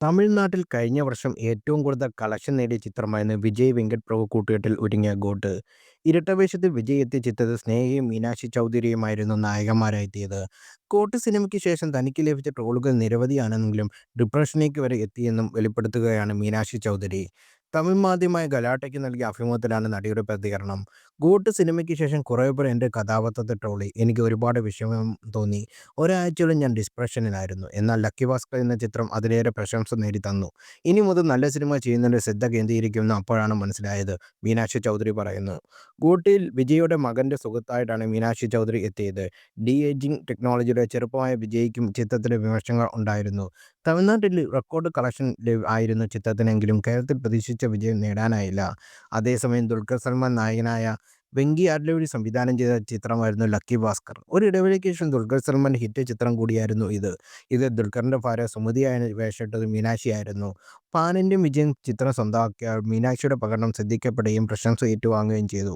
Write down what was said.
തമിഴ്നാട്ടിൽ കഴിഞ്ഞ വർഷം ഏറ്റവും കൂടുതൽ കളക്ഷൻ നേടിയ ചിത്രമായിരുന്നു വിജയ് വെങ്കട് പ്രഭു കൂട്ടുകെട്ടിൽ ഒരുങ്ങിയ ഗോട്ട്. ഇരട്ടവേഷത്തിൽ വിജയ് എത്തിയ ചിത്രത്തിൽ സ്നേഹയും മീനാക്ഷി ചൗധരിയുമായിരുന്നു നായികമാരെത്തിയത്. കോട്ട് സിനിമയ്ക്ക് ശേഷം തനിക്ക് ലഭിച്ച ട്രോളുകൾ നിരവധിയാണെങ്കിലും ഡിപ്രഷനിലേക്ക് വരെ എത്തിയെന്നും വെളിപ്പെടുത്തുകയാണ് മീനാക്ഷി ചൗധരി. തമിഴ് മാധ്യമമായ ഗലാട്ടയ്ക്ക് നൽകിയ അഭിമുഖത്തിലാണ് നടിയുടെ പ്രതികരണം. ഗൂട്ട് സിനിമയ്ക്ക് ശേഷം കുറേ പേർ എന്റെ കഥാപാത്രത്തെ ട്രോളി. എനിക്ക് ഒരുപാട് വിഷമം തോന്നി. ഒരാഴ്ചയോളം ഞാൻ ഡിപ്രഷനിലായിരുന്നു. എന്നാൽ ലക്കി ഭാസ്കർ എന്ന ചിത്രം അതിലേറെ പ്രശംസ നേടി തന്നു ഇനി മുതൽ നല്ല സിനിമ ചെയ്യുന്നതിൽ ശ്രദ്ധ കേന്ദ്രീകരിക്കുമെന്ന് അപ്പോഴാണ് മനസ്സിലായത്. മീനാക്ഷി ചൗധരി പറയുന്നു. ഗൂട്ടിൽ വിജയുടെ മകന്റെ സുഹൃത്തായിട്ടാണ് മീനാക്ഷി ചൗധരി എത്തിയത്. ഡി ഏജിങ് ടെക്നോളജിയുടെ ചെറുപ്പമായ വിജയ്ക്കും ചിത്രത്തിന്റെ വിമർശനങ്ങൾ ഉണ്ടായിരുന്നു. തമിഴ്നാട്ടിൽ റെക്കോർഡ് കളക്ഷൻ ആയിരുന്നു ചിത്രത്തിനെങ്കിലും കേരളത്തിൽ പ്രതീക്ഷിച്ച വിജയം നേടാനായില്ല. അതേസമയം ദുൽഖർ സൽമാൻ നായകനായ വെങ്കി ആഡ്ലവഴി സംവിധാനം ചെയ്ത ചിത്രമായിരുന്നു ലക്കി ഭാസ്കർ. ഒരു ഇടവേളയ്ക്ക് ശേഷം ദുൽഖർ സൽമാൻ ഹിറ്റ് ചിത്രം കൂടിയായിരുന്നു ഇത്. ഇത് ദുൽഖറിന്റെ ഭാര്യ സുമതിയായ വേഷമിട്ടത് മീനാക്ഷിയായിരുന്നു. പാനിന്റെ വിജയം ചിത്രം സ്വന്തമാക്കിയ മീനാക്ഷിയുടെ പ്രകടനം ശ്രദ്ധിക്കപ്പെടുകയും പ്രശംസ ഏറ്റുവാങ്ങുകയും ചെയ്തു.